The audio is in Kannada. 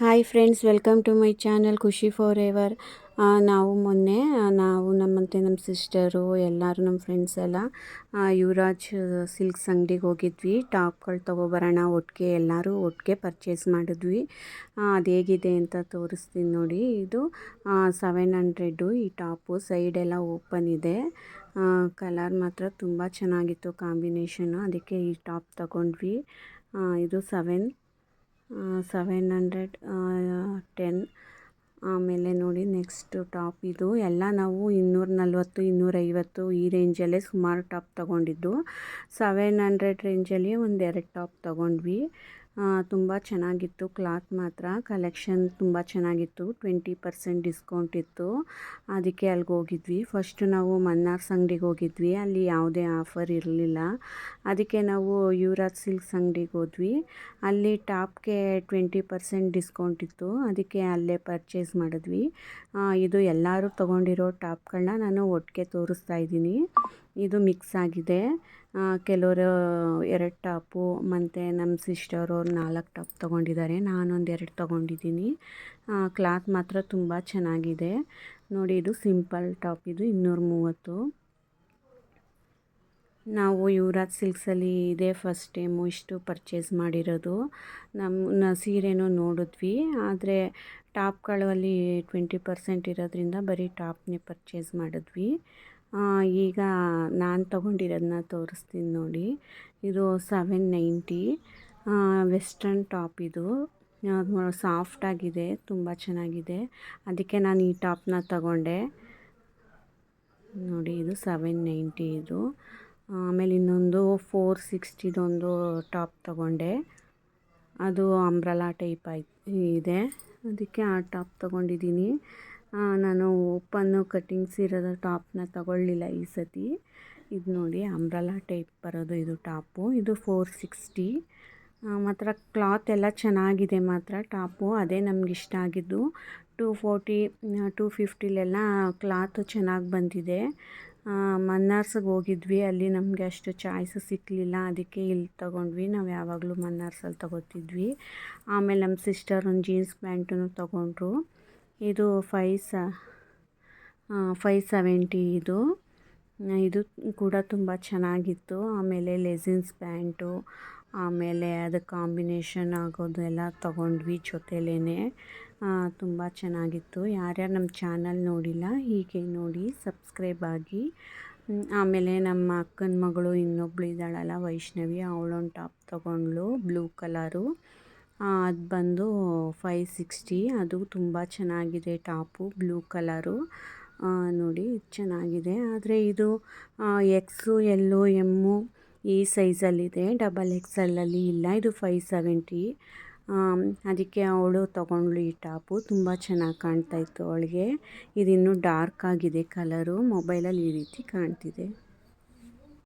Hi friends welcome to my channel Khushi forever ನಾವು ಮೊನ್ನೆ ನಾವು ನಮ್ಮಂತೆ ನಮ್ಮ ಸಿಸ್ಟರು ಎಲ್ಲರೂ ನಮ್ಮ ಫ್ರೆಂಡ್ಸ್ ಎಲ್ಲ ಯುವರಾಜ್ ಸಿಲ್ಕ್ಸ್ ಅಂಗಡಿಗೆ ಹೋಗಿದ್ವಿ. ಟಾಪ್ಗಳು ತೊಗೊಬರೋಣ, ಒಟ್ಟಿಗೆ ಎಲ್ಲರೂ ಒಟ್ಟಿಗೆ ಪರ್ಚೇಸ್ ಮಾಡಿದ್ವಿ. ಅದು ಹೇಗಿದೆ ಅಂತ ತೋರಿಸ್ತೀನಿ ನೋಡಿ. ಇದು ಸೆವೆನ್ ಹಂಡ್ರೆಡು ಈ ಟಾಪು ಸೈಡೆಲ್ಲ ಓಪನ್ ಇದೆ. ಕಲರ್ ಮಾತ್ರ ತುಂಬ ಚೆನ್ನಾಗಿತ್ತು ಕಾಂಬಿನೇಷನು ಅದಕ್ಕೆ ಈ ಟಾಪ್ ತಗೊಂಡ್ವಿ. ಇದು ಸೆವೆನ್ ಸೆವೆನ್ ಹಂಡ್ರೆಡ್ ಟೆನ್. ಆಮೇಲೆ ನೋಡಿ ನೆಕ್ಸ್ಟ್ ಟಾಪ್ ಇದು. ಎಲ್ಲ ನಾವು ಇನ್ನೂರ ನಲ್ವತ್ತು ಇನ್ನೂರೈವತ್ತು ಈ ರೇಂಜಲ್ಲೇ ಸುಮಾರು ಟಾಪ್ ತೊಗೊಂಡಿದ್ದು. ಸೆವೆನ್ ಹಂಡ್ರೆಡ್ ರೇಂಜಲ್ಲಿ ಒಂದು ಎರಡು ಟಾಪ್ ತೊಗೊಂಡ್ವಿ. ತುಂಬ ಚೆನ್ನಾಗಿತ್ತು ಕ್ಲಾತ್ ಮಾತ್ರ. ಕಲೆಕ್ಷನ್ ತುಂಬ ಚೆನ್ನಾಗಿತ್ತು. ಟ್ವೆಂಟಿ ಪರ್ಸೆಂಟ್ ಡಿಸ್ಕೌಂಟ್ ಇತ್ತು. ಅದಕ್ಕೆ ಅಲ್ಲಿಗೆ ಹೋಗಿದ್ವಿ. ಫಸ್ಟು ನಾವು ಮನ್ನಾರ್ಸ್ ಅಂಗಡಿಗೆ ಹೋಗಿದ್ವಿ. ಅಲ್ಲಿ ಯಾವುದೇ ಆಫರ್ ಇರಲಿಲ್ಲ. ಅದಕ್ಕೆ ನಾವು ಯುವರಾಜ್ ಸಿಲ್ಕ್ಸ್ ಅಂಗಡಿಗೆ ಹೋದ್ವಿ. ಅಲ್ಲಿ ಟಾಪ್ಗೆ ಟ್ವೆಂಟಿ ಪರ್ಸೆಂಟ್ ಡಿಸ್ಕೌಂಟ್ ಇತ್ತು. ಅದಕ್ಕೆ ಅಲ್ಲೇ ಪರ್ಚೇಸ್ ಮಾಡಿದ್ವಿ. ಇದು ಎಲ್ಲರೂ ತೊಗೊಂಡಿರೋ ಟಾಪ್ಗಳನ್ನ ನಾನು ಒಟ್ಟಿಗೆ ತೋರಿಸ್ತಾ ಇದ್ದೀನಿ. ಇದು ಮಿಕ್ಸ್ ಆಗಿದೆ. ಕೆಲವರು ಎರಡು ಟಾಪು, ಮತ್ತು ನಮ್ಮ ಸಿಸ್ಟರ್ ನಾಲ್ಕು ಟಾಪ್ ತೊಗೊಂಡಿದ್ದಾರೆ. ನಾನೊಂದು ಎರಡು ತೊಗೊಂಡಿದ್ದೀನಿ. ಕ್ಲಾತ್ ಮಾತ್ರ ತುಂಬ ಚೆನ್ನಾಗಿದೆ. ನೋಡಿ, ಇದು ಸಿಂಪಲ್ ಟಾಪ್, ಇದು ಇನ್ನೂರ ಮೂವತ್ತು. ನಾವು ಯುವರಾಜ್ ಸಿಲ್ಕ್ಸಲ್ಲಿ ಇದೇ ಫಸ್ಟ್ ಟೈಮು ಇಷ್ಟು ಪರ್ಚೇಸ್ ಮಾಡಿರೋದು. ನಮ್ಮ ಸೀರೆನೂ ನೋಡಿದ್ವಿ. ಆದರೆ ಟಾಪ್ಗಳಲ್ಲಿ ಟ್ವೆಂಟಿ ಪರ್ಸೆಂಟ್ ಇರೋದ್ರಿಂದ ಬರೀ ಟಾಪ್ನೇ ಪರ್ಚೇಸ್ ಮಾಡಿದ್ವಿ. ಈಗ ನಾನು ತೊಗೊಂಡಿರೋದನ್ನ ತೋರಿಸ್ತೀನಿ ನೋಡಿ. ಇದು ಸೆವೆನ್ ನೈಂಟಿ ವೆಸ್ಟರ್ನ್ ಟಾಪ್ ಇದು. ಸಾಫ್ಟಾಗಿದೆ ತುಂಬ ಚೆನ್ನಾಗಿದೆ. ಅದಕ್ಕೆ ನಾನು ಈ ಟಾಪ್ನ ತಗೊಂಡೆ. ನೋಡಿ, ಇದು ಸೆವೆನ್ ನೈಂಟಿ ಇದು. ಆಮೇಲೆ ಇನ್ನೊಂದು ಫೋರ್ ಸಿಕ್ಸ್ಟಿದೊಂದು ಟಾಪ್ ತಗೊಂಡೆ. ಅದು ಅಂಬ್ರಲಾ ಟೈಪ್ ಆಯ್ತು ಇದೆ. ಅದಕ್ಕೆ ಆ ಟಾಪ್ ತೊಗೊಂಡಿದ್ದೀನಿ. ನಾನು ಓಪನ್ನು ಕಟ್ಟಿಂಗ್ಸ್ ಇರೋದು ಟಾಪ್ನ ತಗೊಳ್ಳಿಲ್ಲ ಈ ಸತಿ. ಇದು ನೋಡಿ ಅಂಬ್ರಲಾ ಟೈಪ್ ಬರೋದು ಇದು ಟಾಪು. ಇದು ಫೋರ್ ಸಿಕ್ಸ್ಟಿ. ಮಾತ್ರ ಕ್ಲಾತ್ ಎಲ್ಲ ಚೆನ್ನಾಗಿದೆ ಮಾತ್ರ ಟಾಪು. ಅದೇ ನಮ್ಗೆ ಇಷ್ಟ ಆಗಿದ್ದು. ಟೂ ಫೋರ್ಟಿ ಟೂ ಫಿಫ್ಟಿಲೆಲ್ಲ ಕ್ಲಾತು ಚೆನ್ನಾಗಿ ಬಂದಿದೆ. ಮನ್ನಾರ್ಸ್ಗೆ ಹೋಗಿದ್ವಿ. ಅಲ್ಲಿ ನಮಗೆ ಅಷ್ಟು ಚಾಯ್ಸ್ ಸಿಕ್ಕಲಿಲ್ಲ ಅದಕ್ಕೆ ಇಲ್ಲಿ ತೊಗೊಂಡ್ವಿ. ನಾವು ಯಾವಾಗಲೂ ಮನ್ನಾರ್ಸಲ್ಲಿ ತೊಗೋತಿದ್ವಿ. ಆಮೇಲೆ ನಮ್ಮ ಸಿಸ್ಟರ್ ಒಂದು ಜೀನ್ಸ್ ಪ್ಯಾಂಟನ್ನು ತೊಗೊಂಡ್ರು. ಇದು ಫೈ ಸ ಫೈ ಸೆವೆಂಟಿ ಇದು. ಇದು ಕೂಡ ತುಂಬ ಚೆನ್ನಾಗಿತ್ತು. ಆಮೇಲೆ ಲೆಸಿನ್ಸ್ ಪ್ಯಾಂಟು, ಆಮೇಲೆ ಅದು ಕಾಂಬಿನೇಷನ್ ಆಗೋದು ಎಲ್ಲ ತೊಗೊಂಡ್ವಿ ಜೊತೆಲೇ ತುಂಬ ಚೆನ್ನಾಗಿತ್ತು. ಯಾರ್ಯಾರು ನಮ್ಮ ಚಾನಲ್ ನೋಡಿಲ್ಲ, ಹೀಗೆ ನೋಡಿ ಸಬ್ಸ್ಕ್ರೈಬ್ ಆಗಿ. ಆಮೇಲೆ ನಮ್ಮ ಅಕ್ಕನ ಮಗಳು ಇನ್ನೊಬ್ಳು ಇದ್ದಾಳಲ್ಲ ವೈಷ್ಣವಿ ಅವಳೊಂದು ಟಾಪ್ ತೊಗೊಂಡ್ಳು, ಬ್ಲೂ ಕಲರು. ಅದು ಬಂದು ಫೈ ಸಿಕ್ಸ್ಟಿ ಅದು ತುಂಬ ಚೆನ್ನಾಗಿದೆ ಟಾಪು, ಬ್ಲೂ ಕಲರು. ನೋಡಿ ಚೆನ್ನಾಗಿದೆ. ಆದರೆ ಇದು ಎಕ್ಸು ಎಲ್ಲು ಎಮ್ಮು ಈ ಸೈಜಲ್ಲಿದೆ ಡಬಲ್ ಎಕ್ಸೆಲ್ಲಲ್ಲಿ ಇಲ್ಲ. ಇದು ಫೈ ಸೆವೆಂಟಿ ಅದಕ್ಕೆ ಅವಳು ತೊಗೊಂಡ್ಳು ಈ ಟಾಪು. ತುಂಬ ಚೆನ್ನಾಗಿ ಕಾಣ್ತಾ ಇತ್ತು ಅವಳಿಗೆ. ಇದಿನ್ನೂ ಡಾರ್ಕ್ ಆಗಿದೆ ಕಲರು ಮೊಬೈಲಲ್ಲಿ ಈ ರೀತಿ ಕಾಣ್ತಿದೆ.